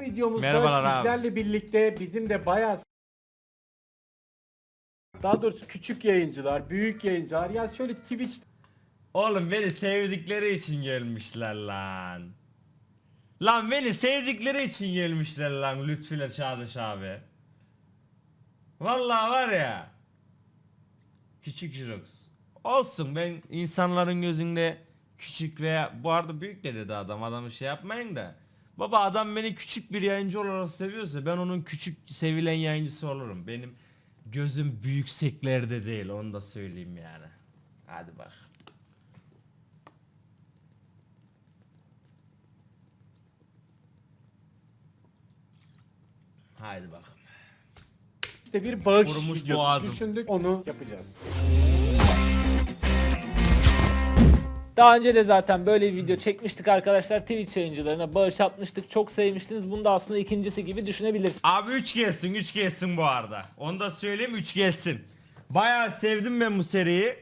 videomuzda Merhabalar abi. sizlerle birlikte bizim de bayağı daha doğrusu küçük yayıncılar, büyük yayıncılar ya şöyle Twitch Oğlum beni sevdikleri için gelmişler lan. Lan beni sevdikleri için gelmişler lan Lütfü ile Çağdaş abi. Vallahi var ya. Küçük Jirox. Olsun ben insanların gözünde küçük veya bu arada büyük de dedi adam adamı şey yapmayın da. Baba adam beni küçük bir yayıncı olarak seviyorsa ben onun küçük sevilen yayıncısı olurum. Benim gözüm büyükseklerde değil onu da söyleyeyim yani. Hadi bak. Haydi bak. işte bir bağış Kurumuş videosu boğazım. düşündük onu yapacağız. Daha önce de zaten böyle bir video çekmiştik arkadaşlar. Twitch yayıncılarına bağış yapmıştık. Çok sevmiştiniz. Bunu da aslında ikincisi gibi düşünebilirsiniz. Abi 3 gelsin 3 gelsin bu arada. Onu da söyleyeyim 3 gelsin. Bayağı sevdim ben bu seriyi.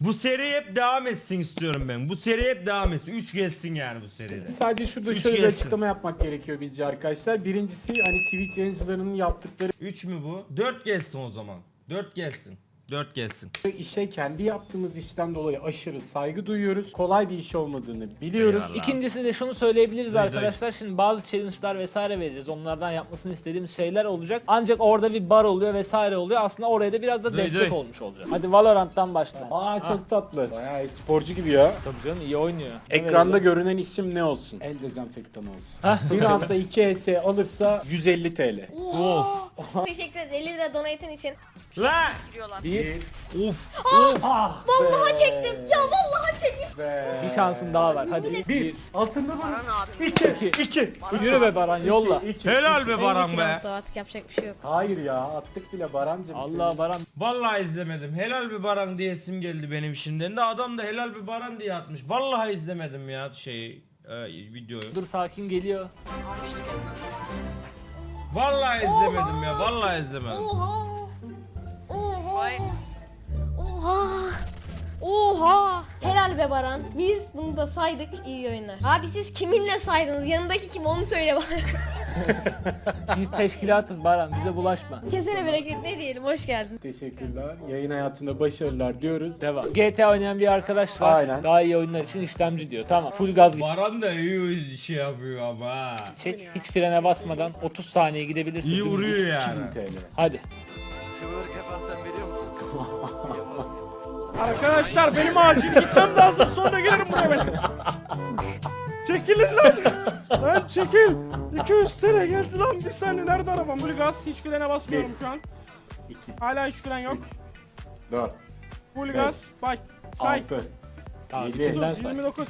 Bu seri hep devam etsin istiyorum ben. Bu seri hep devam etsin. 3 gelsin yani bu seride. Sadece şurada Üç şöyle bir gelsin. açıklama yapmak gerekiyor bizce arkadaşlar. Birincisi hani Twitch yayıncılarının yaptıkları 3 mü bu? 4 gelsin o zaman. 4 gelsin. 4 gelsin. işe kendi yaptığımız işten dolayı aşırı saygı duyuyoruz. Kolay bir iş olmadığını biliyoruz. Eyvallah. İkincisi de şunu söyleyebiliriz Duy, arkadaşlar. Şimdi bazı challenge'lar vesaire vereceğiz. Onlardan yapmasını istediğimiz şeyler olacak. Ancak orada bir bar oluyor vesaire oluyor. Aslında oraya da biraz da Duy, destek duy. olmuş olacak. Hadi Valorant'tan başla. Aa çok tatlı. Bayağı sporcu gibi ya. Tabii canım iyi oynuyor. Ekranda Evet, görünen isim ne olsun? El dezenfektanı olsun. Bir anda 2 HS alırsa 150 TL. Oha. Teşekkür ederiz 50 lira donate'in için. La! Giriyorlar. Bir Of! Ah Vallahi be. çektim. Ya vallahi çekmiş. Be. bir şansın daha var. Hadi. Bir. Altında var. Baran abi. İki. İki. Yürü be Baran yolla. İki, iki. Helal be Baran be. artık yapacak bir şey yok. Hayır ya attık bile Barancım. Allah Baran. Vallahi izlemedim. Helal bir baran diyesim geldi benim şimdiden de adam da helal bir baran diye atmış. Vallahi izlemedim ya şeyi e, videoyu. Dur sakin geliyor. Vallahi izlemedim ya. Vallahi izlemedim. Oha. Oha. Oha. Oha. Helal be Baran. Biz bunu da saydık iyi oyunlar. Abi siz kiminle saydınız? Yanındaki kim onu söyle bana. Biz teşkilatız Baran bize bulaşma. Kesene bereket ne diyelim hoş geldin. Teşekkürler. Yayın hayatında başarılar diyoruz. Devam. GTA oynayan bir arkadaş var. Aynen. Daha iyi oyunlar için işlemci diyor. Tamam. Full gaz git. Baran da iyi şey yapıyor ama. Çek hiç frene basmadan 30 saniye gidebilirsin. İyi vuruyor 2000 yani. TL. Hadi. Arkadaşlar benim acil gitmem lazım sonra gelirim buraya ben. Çekilin lan. Lan çekil. 200 TL geldi lan bir saniye nerede arabam? Böyle gaz hiç frene basmıyorum şu an. 2, Hala hiç fren yok. 4, Full gaz. Bak. Say. 6, Tamam Yedi. içinden 9, say. 29.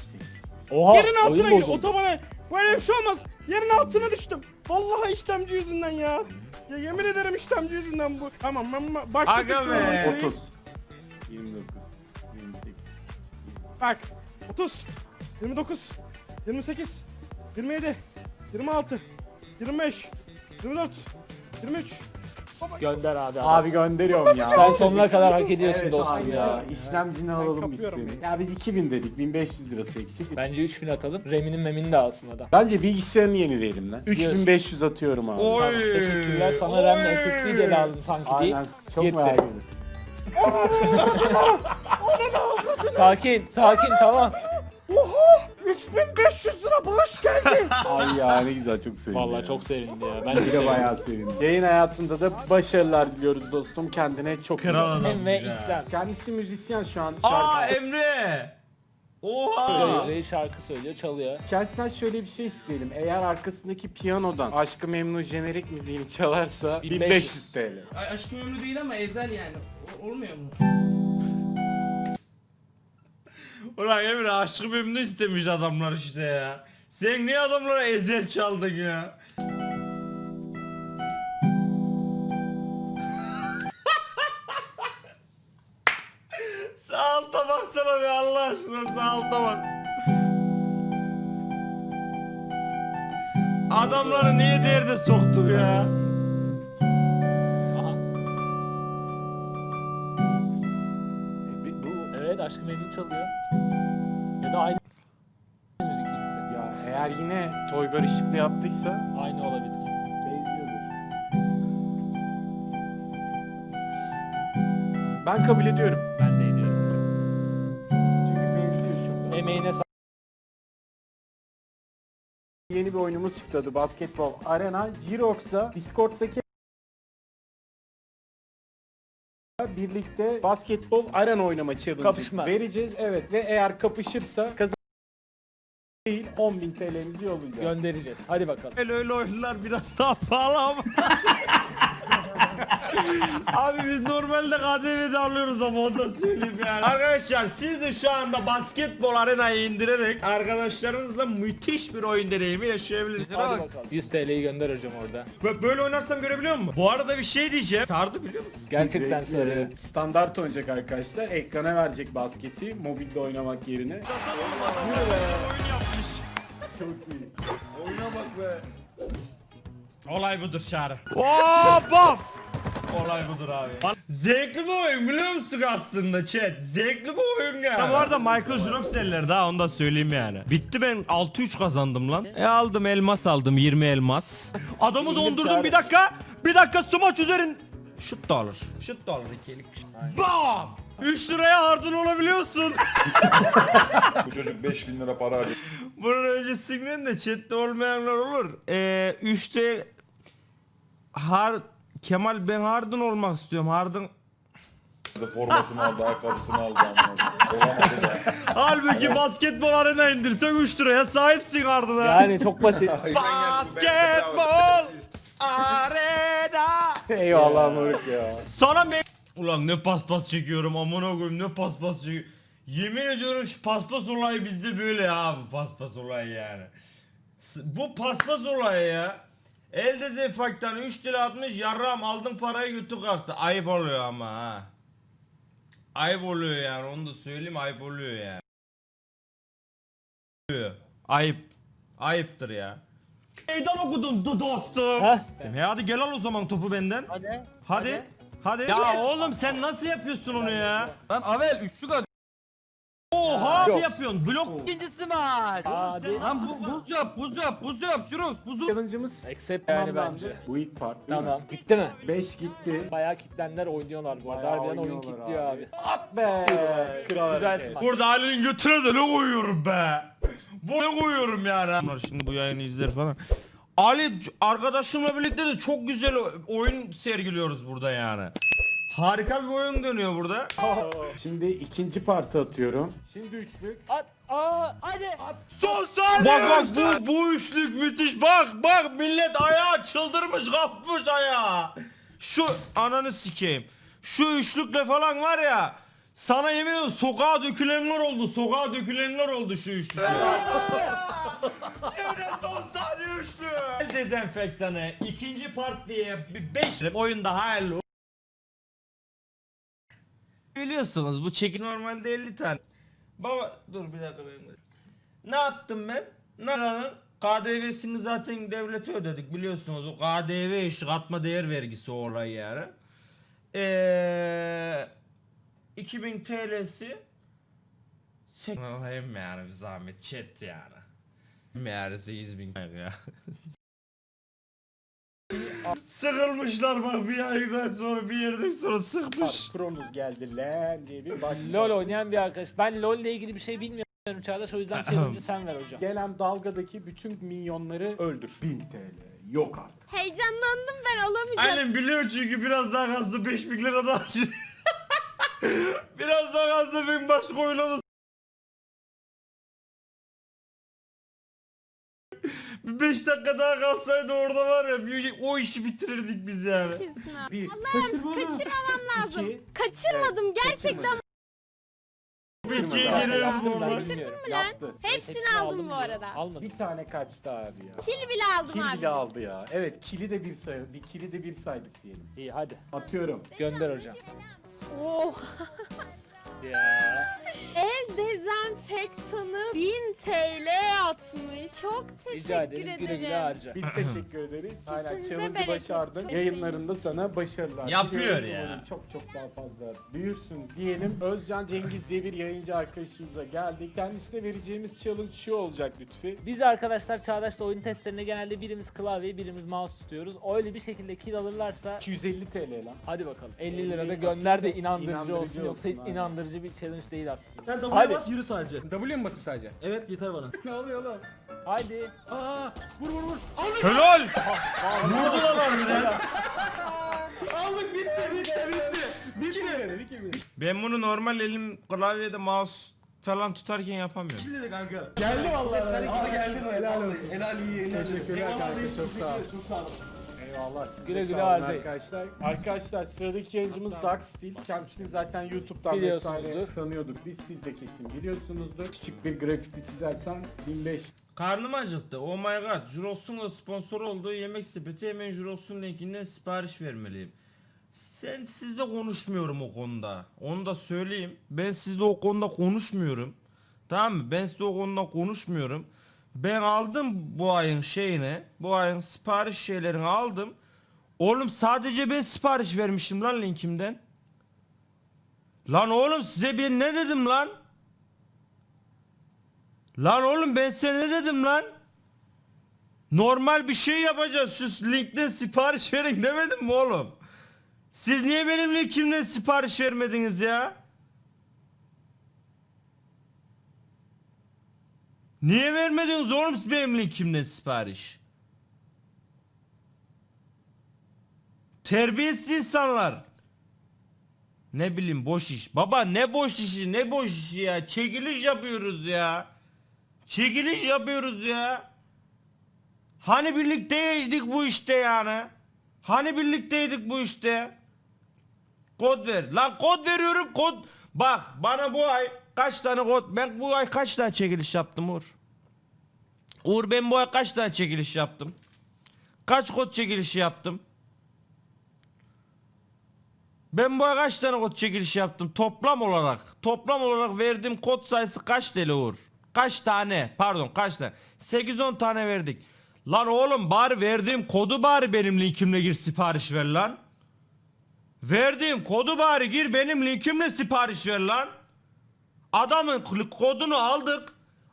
Oha Yerin altına oyun gir. bozuldu. Otobana. Böyle bir şey olmaz. Yerin altına düştüm. Vallahi işlemci yüzünden ya. Ya yemin ederim işlemci yüzünden bu. Tamam ben ba- başlatıp Aga be. 30, 29, 28, Bak 30 29 28 27 26 25 24 23 Gönder abi. abi. Abi gönderiyorum ya. Sen sonuna kadar hak ediyorsun Evet dostum abi ya. İşlemcini alalım biz kapıyorum seni. Ya biz 2000 dedik 1500 lirası eksik. Bence 3000 atalım. Reminin memini de alsın adam. Bence bilgisayarını yenileyelim lan. 3500 atıyorum abi. Oy. Tamam, teşekkürler. Sana RAM ve SSD de lazım sanki değil. Aynen. Çok Yetti. merak ediyorum. Sakin, sakin tamam. Oha 3500 lira bağış geldi. Ay ya ne güzel çok sevindim. Vallahi çok sevindi ya. Ben de sevindim. bayağı sevindim. Yayın hayatında da başarılar diliyoruz dostum. Kendine çok iyi Kral bak. adam Hem ve ya. Kendisi müzisyen şu an. Aa Şarkı. Emre! Oha! Ray şarkı söylüyor, çalıyor. Kendisinden şöyle bir şey isteyelim. Eğer arkasındaki piyanodan Aşkı Memnu jenerik müziğini çalarsa 1500 1500 TL. Ay, aşkım ömrü değil ama ezel yani. Olmuyor mu? Ulan Emre aşkı memnun istemiş adamlar işte ya. Sen niye adamlara ezel çaldın ya? sağ alta baksana be Allah aşkına sağ alta bak. Adamları niye derde soktuk ya? Aşkı memnun çalıyor. Ya da aynı müzik ikisi. ya eğer yine Toygar Işıklı yaptıysa Aynı olabilir. benziyordur. Ben kabul ediyorum. Ben de ediyorum. Çünkü benziyor şurada. Emeğine sa- Yeni bir oyunumuz çıktı adı Basketbol Arena. Jirox'a Discord'daki birlikte basketbol arena oynama challenge Kapışma. vereceğiz. Evet ve eğer kapışırsa kazan değil 10.000 TL'mizi yollayacağız. göndereceğiz. Hadi bakalım. Öyle öyle oyunlar biraz daha pahalı ama. Abi biz normalde KDV'de alıyoruz ama onu da söyleyeyim yani. Arkadaşlar siz de şu anda basketbol arenayı indirerek arkadaşlarınızla müthiş bir oyun deneyimi yaşayabilirsiniz. Hadi bakalım. 100 TL'yi gönder hocam orada. Bö- Böyle oynarsam görebiliyor musun? Bu arada bir şey diyeceğim. Sardı biliyor musun? Gerçekten Direkt, e, Standart oynayacak arkadaşlar. Ekrana verecek basketi mobilde oynamak yerine. Çok iyi. Olay budur Çağrı. Oo bas! Olay budur abi. Zevkli bir oyun biliyor musun aslında chat? Zevkli bir oyun ya. bu arada Michael Jrox derler daha onu da söyleyeyim yani. Bitti ben 6-3 kazandım lan. E aldım elmas aldım 20 elmas. Adamı dondurdum bir dakika. Bir dakika smaç üzerin. Şut da alır. Şut da alır ikilik. Bam! 3 liraya hardın olabiliyorsun. Bu çocuk 5000 lira para harcadı. Bunun öncesinden de chatte olmayanlar olur. Ee, 3'te har Kemal ben Hardın olmak istiyorum. Hardın Formasını aldı, ayakkabısını aldı. amına koyayım. Olamadı da. Halbuki basketbol arena indirsen 3 liraya sahipsin Hardın'a. Yani çok basit. Basketbol arena. Eyvallah Moruk ya. Sana me Ulan ne paspas çekiyorum amına koyayım ne paspas çekiyorum. Yemin ediyorum şu paspas olayı bizde böyle ya bu paspas olayı yani. S- Bu paspas olayı ya. Elde zefaktan 3 lira atmış yarram aldın parayı götü kalktı. Ayıp oluyor ama ha. Ayıp oluyor yani onu da söyleyeyim ayıp oluyor yani. Ayıp. Ayıptır ya. Meydan okudum du dostum. Heh. E hadi gel al o zaman topu benden. Hadi. Hadi. Hadi. Ya oğlum sen nasıl yapıyorsun onu ya? Lan Avel üçlük at. Oha Yok. yapıyorsun? Blok İkincisi maç. Hadi. Lan bu, buz yap, buz yap, buz yap, Jurox, buzu. Challenge'ımız Accept yani bence. Bu ilk part değil Tamam. Bitti mi? 5 gitti. Bayağı kitlenler oynuyorlar bu arada. Bayağı Harbiden oyun oynuyorlar kitliyor abi. At be. Kral Güzel hareket. smaç. Burada Ali'nin götüne de ne koyuyorum be? Bu ne koyuyorum yani? Bunlar şimdi bu yayını izler falan. Ali c- arkadaşımla birlikte de çok güzel o- oyun sergiliyoruz burada yani. Harika bir oyun dönüyor burada. Şimdi ikinci partı atıyorum. Şimdi üçlük. At. Aa. Hadi. Son saniye. Bak bak bu, bu üçlük müthiş. Bak bak millet ayağı çıldırmış kapmış ayağı. Şu ananı sikeyim. Şu üçlükle falan var ya. Sana yemin ediyorum sokağa dökülenler oldu. Sokağa dökülenler oldu şu üçlükle. Yine son saniye üçlü. El dezenfektanı ikinci part diye 5 oyunda hayırlı. Biliyorsunuz bu çeki normalde 50 tane. Baba dur bir dakika benim. Ne yaptım ben? Naranın KDV'sini zaten devlete ödedik biliyorsunuz. O KDV işi katma değer vergisi o olay yani. Eee 2000 TL'si Hem yani bir zahmet chat yani. Meğer 8000 ya. Sıkılmışlar bak bir aydan sonra bir yerden sonra sıkmış. Kronos geldi lan diye bir başlıyor. LOL oynayan bir arkadaş. Ben LOL ile ilgili bir şey bilmiyorum Çağdaş o yüzden challenge'ı sen ver hocam. Gelen dalgadaki bütün minyonları öldür. 1000 TL. Yok artık. Heyecanlandım ben alamayacağım. Aynen biliyor çünkü biraz daha gazlı 5000 lira daha Biraz daha gazlı bin başka oynadı 5 dakika daha kalsaydı orada var ya bir- o işi bitirirdik biz yani. Bir. Allah'ım kaçırmamam lazım. İki. Kaçırmadım gerçekten. Kaçırmadı. girelim Yaptım ben. normal. Bilmiyorum. Yaptı. Hepsini aldım bu arada. Almadım. Bir tane kaçtı abi ya. Kil bile aldım Kil abi. bile aldı ya. Evet kili de bir say bir kili de bir saydık diyelim. İyi hadi. Atıyorum. Gönder hocam. Oh. Ya. El dezenfektanı 1000 TL atmış. Çok teşekkür Rica ederim ederim. güle güle harca. Biz teşekkür ederiz. Hala Kesinize challenge'ı bereket. başardın. Çok Yayınlarında sana başarılar. Yapıyor Diliyorum ya. umarım Çok çok daha fazla büyürsün diyelim. Özcan Cengiz diye bir yayıncı arkadaşımıza geldik. Kendisine vereceğimiz challenge şu olacak Lütfi. Biz arkadaşlar Çağdaş'ta oyun testlerinde genelde birimiz klavye birimiz mouse tutuyoruz. Öyle bir şekilde kill alırlarsa 250 TL lan. hadi bakalım 50 50 lira da gönder de inandırıcı, inandırıcı olsun yoksa hiç olsun, aynen. inandırıcı bir challenge değil aslında. Sen W'ye Hadi. bas yürü sadece. W'ye mi basayım sadece? Evet yeter bana. ne oluyor lan? Haydi. Aa vur vur vur. Helal! Vurdu lan harbiden. Aldık bitti bitti bitti. Bitti. Bitti. Bitti. Ben bunu normal elim klavyede mouse falan tutarken yapamıyorum. Bitti kanka. Geldi vallahi. Aa geldin helal olsun. Helal iyi. Teşekkürler kanka, çok sağ ol. Çok sağ ol. Eyvallah siz de Güle güle sağ olun harcayın. arkadaşlar. Arkadaşlar sıradaki yayıncımız Dark Steel. Kendisini zaten YouTube'dan Biliyorsunuzdur. vesaire tanıyorduk. Biz siz de kesin biliyorsunuzdur. Küçük bir grafiti çizersen 1500 Karnım acıktı. Oh my god. Jurox'un da sponsor olduğu yemek sepeti hemen Jurox'un linkinden sipariş vermeliyim. Sen sizle konuşmuyorum o konuda. Onu da söyleyeyim. Ben sizle o konuda konuşmuyorum. Tamam mı? Ben sizle o konuda konuşmuyorum. Ben aldım bu ayın şeyini. Bu ayın sipariş şeylerini aldım. Oğlum sadece ben sipariş vermişim lan linkimden. Lan oğlum size ben ne dedim lan? Lan oğlum ben size ne dedim lan? Normal bir şey yapacağız. Şu linkten sipariş verin demedim mi oğlum? Siz niye benim linkimden sipariş vermediniz ya? Niye vermediniz oğlum benim linkimden sipariş? Terbiyesiz insanlar. Ne bileyim boş iş. Baba ne boş işi ne boş işi ya. Çekiliş yapıyoruz ya. Çekiliş yapıyoruz ya. Hani birlikteydik bu işte yani. Hani birlikteydik bu işte. Kod ver. Lan kod veriyorum kod. Bak bana bu ay kaç tane kod. Ben bu ay kaç tane çekiliş yaptım Uğur? Uğur ben bu ay kaç tane çekiliş yaptım? Kaç kod çekilişi yaptım? Ben bu ay kaç tane kod çekilişi yaptım toplam olarak? Toplam olarak verdiğim kod sayısı kaç TL Uğur? Kaç tane? Pardon kaç tane? 8-10 tane verdik. Lan oğlum bari verdiğim kodu bari benim linkimle gir sipariş ver lan. Verdiğim kodu bari gir benim linkimle sipariş ver lan. Adamın kodunu aldık.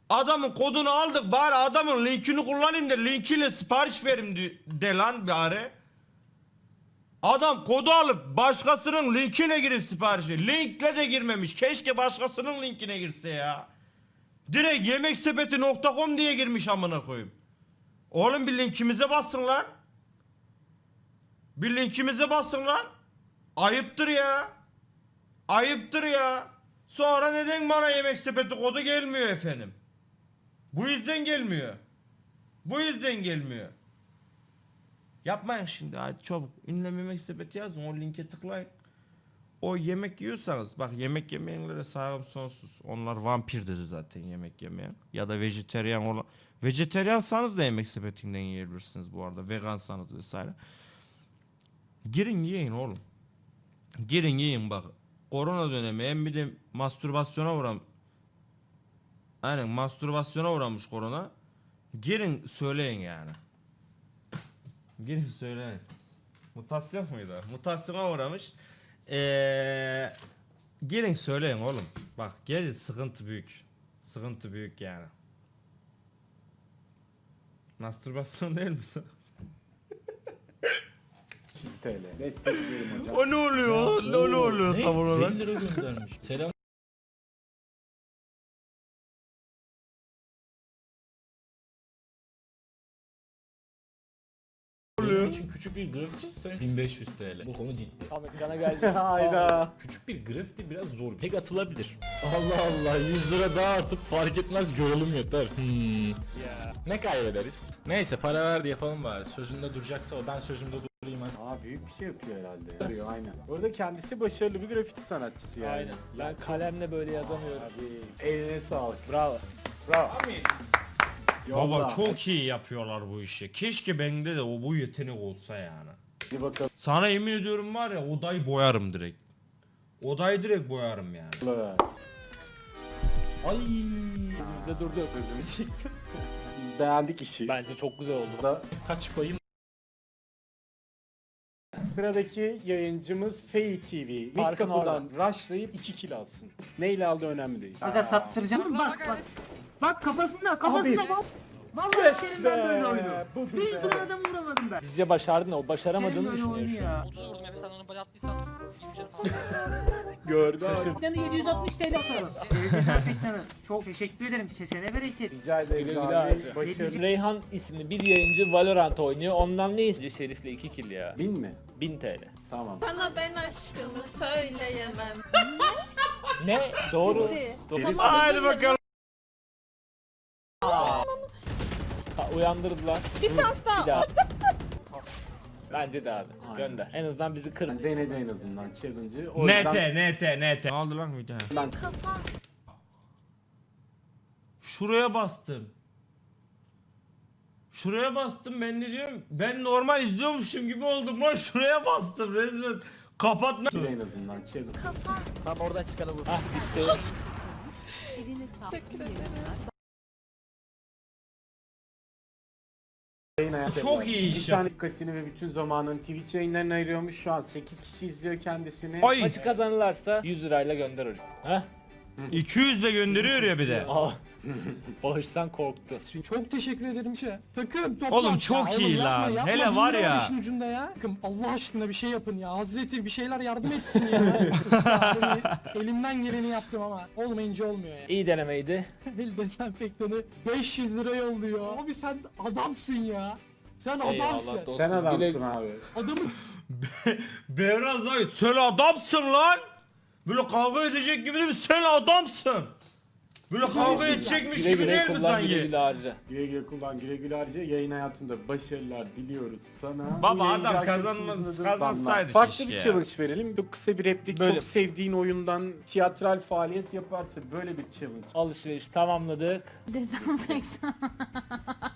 Adamın kodunu aldık bari adamın linkini kullanayım da linkiyle sipariş verim de, de lan bari. Adam kodu alıp başkasının linkine girip sipariş ver. Linkle de girmemiş. Keşke başkasının linkine girse ya. Direkt yemeksepeti.com diye girmiş amına koyayım. Oğlum bir linkimize bassın lan. Bir linkimize bassın lan. Ayıptır ya. Ayıptır ya. Sonra neden bana yemek sepeti kodu gelmiyor efendim? Bu yüzden gelmiyor. Bu yüzden gelmiyor. Yapmayın şimdi hadi çabuk. Ünlem yemek sepeti yazın o linke tıklayın. O yemek yiyorsanız bak yemek yemeyenlere saygım sonsuz. Onlar vampirdir zaten yemek yemeyen. Ya da vejeteryan olan. Vejeteryansanız da yemek sepetinden yiyebilirsiniz bu arada. Vegansanız vesaire. Girin yiyin oğlum. Girin yiyin bak. Korona dönemi hem bir de mastürbasyona uğram. Aynen mastürbasyona uğramış korona. Girin söyleyin yani. Girin söyleyin. Mutasyon muydu? Mutasyona uğramış. Eee girin söyleyin oğlum. Bak gel sıkıntı büyük. Sıkıntı büyük yani. Mastürbasyon değil mi? 100 TL. Destekleyelim hocam. o ne oluyor? Ne, ne oluyor tam olarak? lira göndermiş. Selam. Küçük bir grafiti çizsen 1500 TL. Bu konu ciddi. Ahmet Kan'a geldi. Hayda. Küçük bir grafiti biraz zor. Tek atılabilir. Allah Allah 100 lira daha atıp fark etmez görelim yeter. Hmm. Ya. Ne kaybederiz? Neyse para verdi yapalım bari. Sözünde duracaksa o ben sözümde durayım hadi. Aa büyük bir şey yapıyor herhalde. Yapıyor aynen. Orada kendisi başarılı bir grafiti sanatçısı yani. Aynen. Ben kalemle böyle yazamıyorum. Abi eline sağlık. Bravo. Bravo. Baba Yolla. çok iyi yapıyorlar bu işi. Keşke bende de o bu yetenek olsa yani. Bir bakalım. Sana yemin ediyorum var ya odayı boyarım direkt. Odayı direkt boyarım yani. Ay. Gözümüzde durdu. Çıktı. Biz beğendik işi. Bence çok güzel oldu. Da Kaç koyayım? Sıradaki yayıncımız Fey TV. Mid kapıdan rushlayıp 2 kill alsın. Neyle aldı önemli değil. Aga sattıracağım bak bak. Bak kafasında kafasında Abi. bak. Vallahi Yes senin ben böyle oyunu. budur Bir be. sürü adam vuramadım ben. Bizce başardın o başaramadığını düşünüyor şu an. ya. 30 vurdum Efe sen onu bana attıysan iyiyim canım. Gördü abi. Yani 760 TL atarım. Çok teşekkür ederim. Kesene bereket. Rica ederiz Güle güle abi. harca. Başarı. Reyhan isimli bir yayıncı Valorant oynuyor. Ondan ne istiyor? Şerif'le 2 kill ya. Bin mi? 1000 TL. Tamam. Sana ben aşkımı söyleyemem. Ne? Doğru. Şerif Haydi bakalım. Uyandırdılar. Bir şans daha. Bir daha. Bence de abi. Aynen. Gönder. En azından bizi kır. denedi en azından challenge'ı. O yüzden NT NT NT. Ne oldu lan bir tane? ben Şuraya bastım. Şuraya bastım ben de diyorum ben normal izliyormuşum gibi oldum lan şuraya bastım resmen kapatma. en azından challenge. Tam oradan çıkanı vur. Hah bitti. Yayın hayatı Çok iyi iş Bir tane dikkatini ve bütün zamanını Twitch yayınlarına ayırıyormuş. Şu an 8 kişi izliyor kendisini. Ay Maçı kazanırlarsa 100 lirayla gönder. Heh. 200 de gönderiyor ya bir de. Aa. Bağıştan korktu. Çok teşekkür ederim şey. Takım toplam. Oğlum çok iyi lan. Hele var ya. işin ucunda ya. Takım Allah aşkına bir şey yapın ya. Hazreti bir şeyler yardım etsin ya. Elimden geleni yaptım ama olmayınca olmuyor ya. İyi denemeydi. El dezenfektanı 500 lira yolluyor. Abi sen adamsın ya. Sen adamsın. dostum. Sen adamsın abi. Adamın Beyraz dayı sen adamsın lan. Böyle kavga edecek gibi değil mi? Sen adamsın. Böyle kavga edecekmiş Güle gibi güle değil mi kullan güle sanki? güle harca. Güle güle kullan güle güle harca. Yayın hayatında başarılar diliyoruz sana. Baba Bu yayıncı adam arkadaşımızın kazanmaz- adı kazansaydı. Farklı keşke bir ya. challenge verelim. Çok kısa bir replik. Böyle. Çok sevdiğin oyundan tiyatral faaliyet yaparsa böyle bir challenge. Alışveriş tamamladık. Dezenfektan.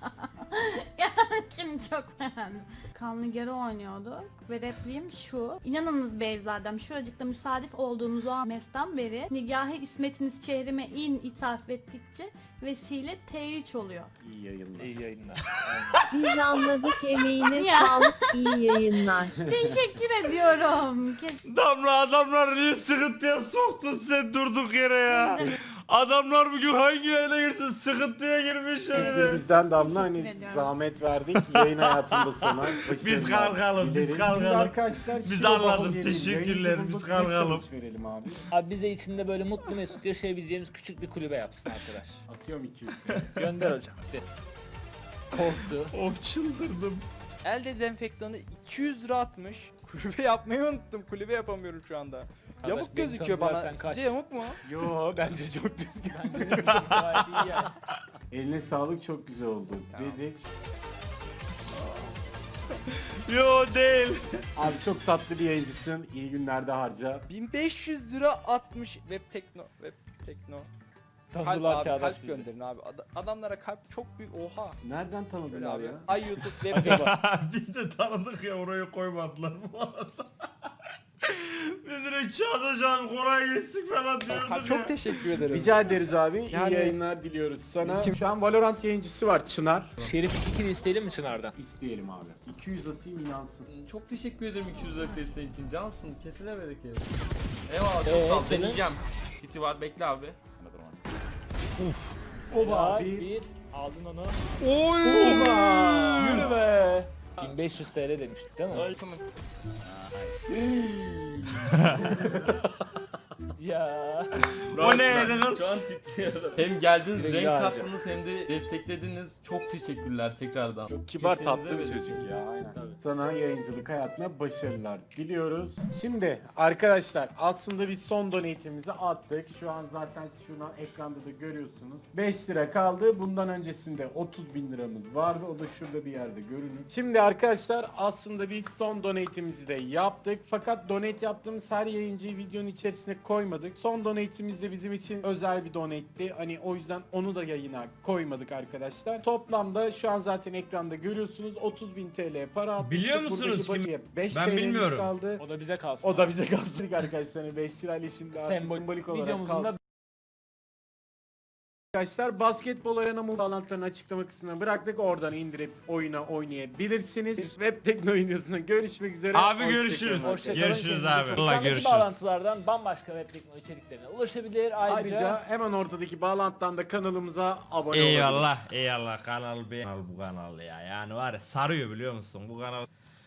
çok beğendim. Kanlı geri oynuyorduk ve repliğim şu. İnanınız Beyzadem şuracıkta müsadif olduğumuz o an mesten beri nigahı ismetiniz çehrime in ithaf ettikçe vesile T3 oluyor. İyi yayınlar. İyi yayınlar. Biz anladık emeğine Ya. sağlık iyi yayınlar. Teşekkür ediyorum. Kes- Damla adamlar niye sıkıntıya soktun sen durduk yere ya? Adamlar bugün hangi yayına girsin sıkıntıya girmiş ya bir Biz de. de bizden Damla Teşekkür hani ediyorum. zahmet verdik yayın hayatında sana. Biz Başarılar kalkalım, biz dileriz. kalkalım. arkadaşlar Biz anladık, teşekkürler, Yayıncı biz bulduk, kalkalım. bir challenge verelim abi. Abi bize içinde böyle mutlu mesut yaşayabileceğimiz küçük bir kulübe yapsın arkadaş. Atıyorum 200. Gönder hocam. hadi. Korktu. Of çıldırdım. El dezenfektanı 200 lira atmış. Kulübe yapmayı unuttum. Kulübe yapamıyorum şu anda. Arkadaş, Yamuk beni gözüküyor bana. kaç. Sizce yamuk mu? Yo bence çok düzgün. Gayet iyi yani. Eline sağlık çok güzel oldu dedik. Yo değil. Abi çok tatlı bir yayıncısın. İyi günlerde harca. 1500 lira atmış web tekno web tekno. Kalp Tanrılar abi çağdaş kalp bizi. gönderin abi. Ad- adamlara kalp çok büyük oha. Nereden tanıdın Böyle abi abi. ya? Ay YouTube web Biz de tanıdık ya oraya koymadılar bu arada. Biz direkt Çağdaş abi Koray geçsin falan diyorduk ya. çok teşekkür ederim. Rica ederiz abi. İyi Yani- yayınlar diliyoruz sana. Kim- Şu an Valorant yayıncısı var Çınar. Şerif 2 kill isteyelim mi Çınar'dan? İsteyelim abi. 200 atayım inansın. Çok teşekkür ederim 200 lira desteğin için. Cansın. Kesine bereket. Eyvallah Ee, çok sağ ol. senin? Deneyeceğim. City var bekle abi. Oba Oba abi. bir. Aldın onu. Oy! Yürü be. 1500 TL demiştik değil mi? Ay, tamam. Ya. O neydi kız? Şu an titriyorum. Hem geldiniz, Güle renk harca. kattınız hem de desteklediniz. Çok teşekkürler tekrardan. Çok kibar Kesinize tatlı bir çocuk ya aynen. Sana yayıncılık hayatına başarılar diliyoruz. Şimdi arkadaşlar aslında biz son donate'imizi attık. Şu an zaten şuna ekranda da görüyorsunuz. 5 lira kaldı. Bundan öncesinde 30 bin liramız vardı. O da şurada bir yerde görünür. Şimdi arkadaşlar aslında biz son donate'imizi de yaptık. Fakat donate yaptığımız her yayıncıyı videonun içerisine koymadık. Son donate'imiz de bizim için özel bir donate'ti. Hani o yüzden onu da yayına koymadık arkadaşlar. Toplamda şu an zaten ekranda görüyorsunuz 30.000 TL para atmıştık. Biliyor musunuz Buradaki kim- bakiye 5 Ben TL'miz bilmiyorum. kaldı. O da bize kalsın. O da bize kalsın arkadaşlar. 5 lirayla şimdi artık Sembol- sembolik olarak videomuzun da kalsın. Arkadaşlar basketbol arena bağlantılarını açıklama kısmına bıraktık. Oradan indirip oyuna oynayabilirsiniz. Web teknolojisinde görüşmek üzere. Abi Hoşça görüşürüz. kalın. Görüşürüz kendinize abi. Ekrandaki görüşürüz. bağlantılardan bambaşka web teknoloji içeriklerine ulaşabilir. Ayrıca, Ayrıca hemen ortadaki bağlantıdan da kanalımıza abone olabilirsiniz. Eyvallah eyvallah kanal be. Kanal bu kanal ya yani var ya sarıyor biliyor musun bu kanal